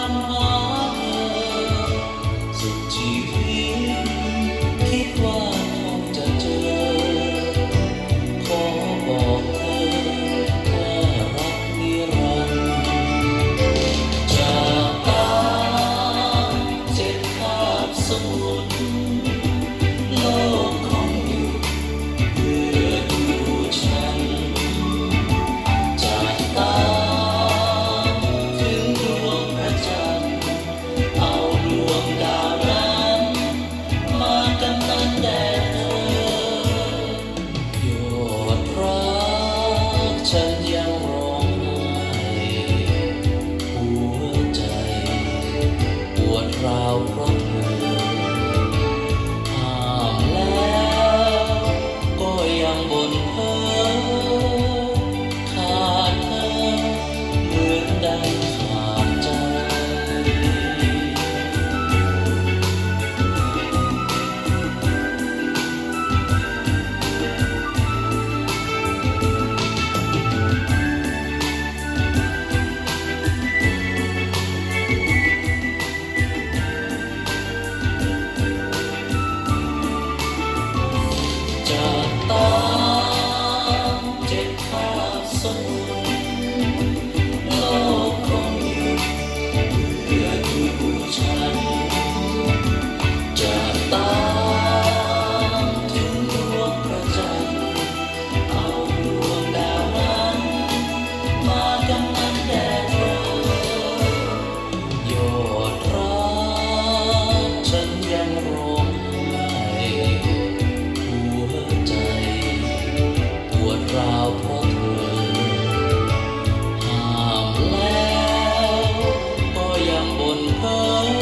one more. ฉันยังร้องไห้หัวใจปวดร้าวเพราะ เามแล้วก็ยังบนเพ้อ